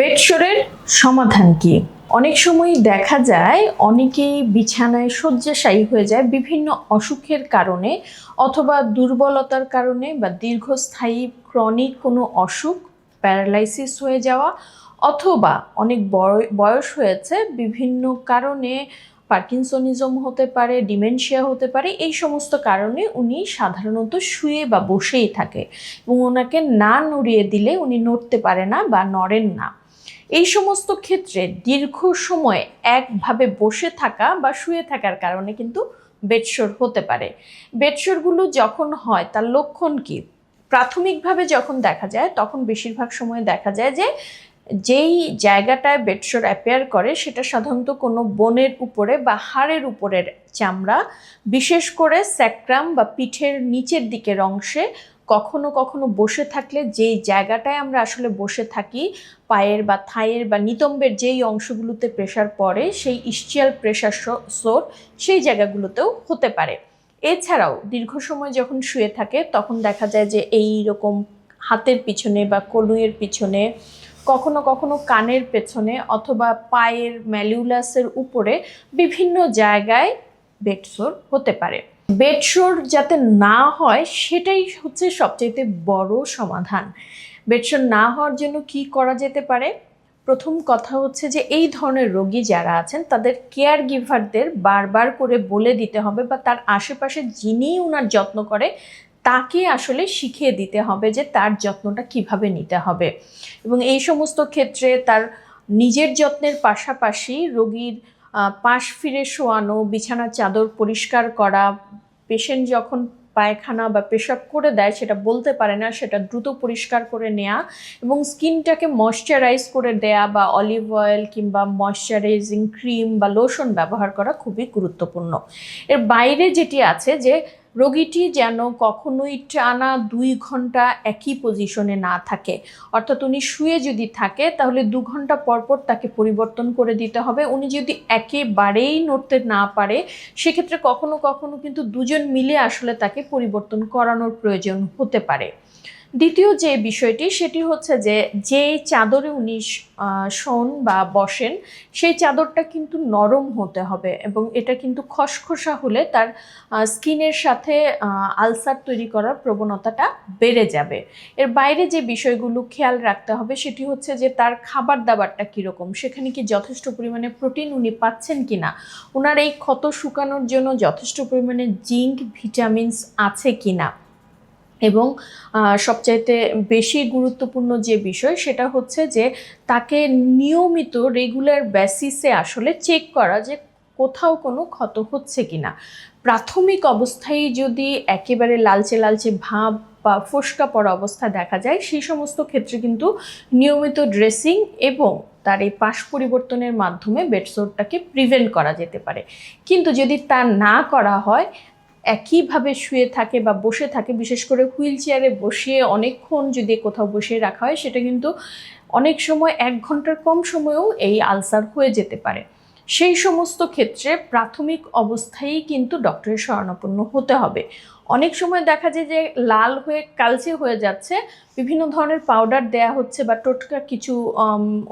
বেডশোরের সমাধান কি? অনেক সময় দেখা যায় অনেকেই বিছানায় শয্যাশায়ী হয়ে যায় বিভিন্ন অসুখের কারণে অথবা দুর্বলতার কারণে বা দীর্ঘস্থায়ী ক্রনিক কোনো অসুখ, প্যারালাইসিস হয়ে যাওয়া অথবা অনেক বয়- বয়স হয়েছে বিভিন্ন কারণে পার্কিনসনিজম হতে পারে, ডিমেনশিয়া হতে পারে, এই সমস্ত কারণে উনি সাধারণত শুয়ে বা বসেই থাকে এবং ওনাকে না নড়িয়ে দিলে উনি নড়তে পারে না বা নড়েন না। এই সমস্ত ক্ষেত্রে দীর্ঘ সময় একভাবে বসে থাকা বা শুয়ে থাকার কারণে কিন্তু বেডশোর হতে পারে। বেডশোরগুলো যখন হয়, তার লক্ষণ কি? প্রাথমিকভাবে যখন দেখা যায়, তখন বেশিরভাগ সময় দেখা যায় যে, যেই জায়গাটায় বেডশোর অ্যাপেয়ার করে, সেটা সাধারণত কোনো বনের উপরে বা হাড়ের উপরের চামড়া, বিশেষ করে স্যাক্রাম বা পিঠের নিচের দিকের অংশে কখনো কখনো বসে থাকলে যেই জায়গাটায় আমরা আসলে বসে থাকি, পায়ের বা থায়ের বা নিতম্বের যেই অংশগুলোতে প্রেশার পড়ে, সেই ইস্টিয়াল প্রেশার সোর সেই জায়গাগুলোতেও হতে পারে। এছাড়াও দীর্ঘ সময় যখন শুয়ে থাকে, তখন দেখা যায় যে এই রকম হাতের পিছনে বা কনুইয়ের পিছনে, কখনো কখনো কানের পেছনে অথবা পায়ের ম্যালিউলাসের উপরে বিভিন্ন জায়গায় বেডসোর হতে পারে। বেডশোর যাতে না হয়, সেটাই হচ্ছে সবচেয়ে বড় সমাধান। বেডশোর না হওয়ার জন্য কি করা যেতে পারে? প্রথম কথা হচ্ছে যে, এই ধরনের রোগী যারা আছেন, তাদের কেয়ার গিভারদের বারবার করে বলে দিতে হবে বা তার আশেপাশে যিনি ওনার যত্ন করে, তাকে আসলে শিখিয়ে দিতে হবে যে, তার যত্নটা কীভাবে নিতে হবে। এবং এই সমস্ত ক্ষেত্রে তার নিজের যত্নের পাশাপাশি রোগীর পাশ ফিরে শোয়ানো, বিছানার চাদর পরিষ্কার করা পেশেন্ট যখন পায়খানা বা পেশাব করে দেয়, সেটা বলতে পারে না, সেটা দ্রুত পরিষ্কার করে নেয়া এবং স্কিনটাকে ময়শ্চারাইজ করে দেয়া বা অলিভ অয়েল কিংবা ময়শ্চারাইজিং ক্রিম বা লোশন ব্যবহার করা খুবই গুরুত্বপূর্ণ। এর বাইরে যেটি আছে যে রোগীটি যেন কখনোই টানা দুই ঘণ্টা একই পজিশনে না থাকে। অর্থাৎ উনি শুয়ে যদি থাকে, তাহলে দু ঘণ্টা পরপর তাকে পরিবর্তন করে দিতে হবে। উনি যদি একেবারেই নড়তে না পারে, সেক্ষেত্রে কখনো কখনো কিন্তু দুজন মিলে আসলে তাকে পরিবর্তন করানোর প্রয়োজন হতে পারে। দ্বিতীয় যে বিষয়টি, সেটি হচ্ছে যে যে চাদরে উনি শোন বা বসেন, সেই চাদরটা কিন্তু নরম হতে হবে এবং এটা কিন্তু খসখসা হলে তার স্কিনের সাথে আলসার তৈরি করার প্রবণতাটা বেড়ে যাবে। এর বাইরে যে বিষয়গুলো খেয়াল রাখতে হবে, সেটি হচ্ছে যে তার খাবার দাবারটা কীরকম, সেখানে কি যথেষ্ট পরিমাণে প্রোটিন উনি পাচ্ছেন কি না ওনার এই ক্ষত শুকানোর জন্য যথেষ্ট পরিমাণে জিঙ্ক, ভিটামিনস আছে কি না এবং সবচাইতে বেশি গুরুত্বপূর্ণ যে বিষয় সেটা হচ্ছে যে তাকে নিয়মিত রেগুলার বেসিসে আসলে চেক করা যে কোথাও কোনো ক্ষত হচ্ছে কিনা। প্রাথমিক অবস্থায় যদি একেবারে লালচে লালচে ভাব বা ফোসকা পড়া অবস্থা দেখা যায়, সেই সমস্ত ক্ষেত্রে কিন্তু নিয়মিত ড্রেসিং এবং তার এই পাশ পরিবর্তনের মাধ্যমে বেডসোরটাকে প্রিভেন্ট করা যেতে পারে। কিন্তু যদি তা না করা হয় একইভাবে শুয়ে থাকে বা বসে থাকে, বিশেষ করে হুইল চেয়ারে বসিয়ে অনেকক্ষণ যদি কোথাও বসিয়ে রাখা হয়, সেটা কিন্তু অনেক সময় এক ঘণ্টার কম সময়েও এই আলসার হয়ে যেতে পারে। সেই সমস্ত ক্ষেত্রে প্রাথমিক অবস্থায়ই কিন্তু ডক্টরের শরণাপন্ন হতে হবে। অনেক সময় দেখা যায় যে লাল হয়ে, কালচে হয়ে যাচ্ছে, বিভিন্ন ধরনের পাউডার দেয়া হচ্ছে বা টোটকা কিছু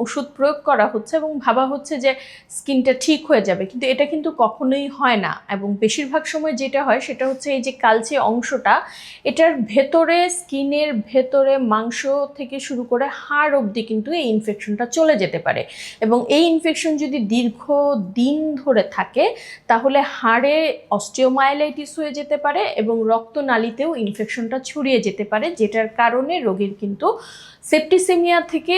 ওষুধ প্রয়োগ করা হচ্ছে এবং ভাবা হচ্ছে যে স্কিনটা ঠিক হয়ে যাবে। কিন্তু এটা কিন্তু কখনোই হয় না এবং বেশিরভাগ সময় যেটা হয় সেটা হচ্ছে এই যে কালচে অংশটা, এটার ভেতরে, স্কিনের ভেতরে মাংস থেকে শুরু করে হাড় অবধি কিন্তু এই ইনফেকশনটা চলে যেতে পারে এবং এই ইনফেকশন যদি দীর্ঘ দিন ধরে থাকে, তাহলে হাড়ে অস্টিওমাইলাইটিস হয়ে যেতে পারে এবং রক্তনালীতেও ইনফেকশনটা ছড়িয়ে যেতে পারে, যেটার কারণে রোগীর কিন্তু সেপ্টিসেমিয়া থেকে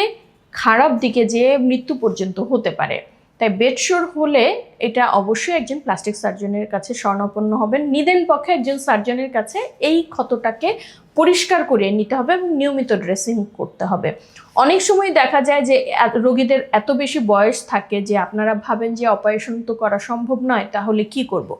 খারাপ দিকে যেয়ে মৃত্যু পর্যন্ত হতে পারে। তাই বেডশোর হলে এটা অবশ্যই একজন প্লাস্টিক সার্জনের কাছে স্বর্ণাপন্ন হবেন। নিদেন পক্ষে একজন সার্জনের কাছে এই ক্ষতটাকে পরিষ্কার করে নিতে হবে এবং নিয়মিত ড্রেসিং করতে হবে অনেক সময় দেখা যায় যে রোগীদের এত বেশি বয়স থাকে যে আপনারা ভাবেন যে অপারেশন তো করা সম্ভব নয়, তাহলে কি করব।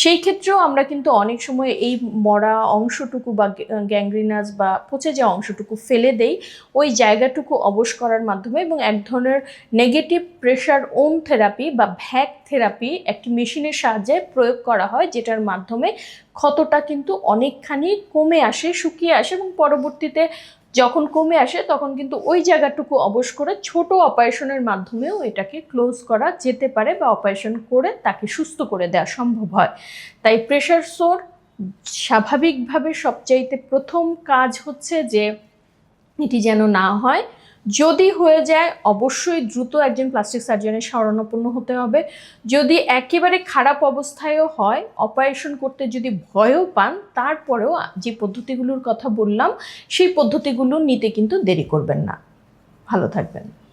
সেই ক্ষেত্রেও আমরা কিন্তু অনেক সময় এই মরা অংশটুকু বা গ্যাংগ্রিনাস বা পচে যাওয়া অংশটুকু ফেলে দেই, ওই জায়গাটুকু অবশ করার মাধ্যমে এবং এক ধরনের নেগেটিভ প্রেশার ওন থেরাপি বা ভ্যাক থেরাপি একটি মেশিনের সাহায্যে প্রয়োগ করা হয়, যেটার মাধ্যমে ক্ষতটা কিন্তু অনেকখানি কমে আসে শুকিয়ে আসে এবং পরবর্তীতে যখন কমে আসে তখন কিন্তু ওই জায়গাটুকু অবশ করে ছোট অপারেশনের মাধ্যমেও এটাকে ক্লোজ করা যেতে পারে বা অপারেশন করে তাকে সুস্থ করে দেওয়া সম্ভব হয়। তাই প্রেশার সোর স্বাভাবিকভাবে সবচাইতে প্রথম কাজ হচ্ছে যে এটি যেন না হয়। যদি হয়ে যায়, অবশ্যই দ্রুত একজন প্লাস্টিক সার্জনের শরণাপন্ন হতে হবে। যদি একেবারে খারাপ অবস্থায়ও হয় অপারেশন করতে যদি ভয়ও পান, তারপরেও যে পদ্ধতিগুলোর কথা বললাম, সেই পদ্ধতিগুলো নিতে কিন্তু দেরি করবেন না। ভালো থাকবেন।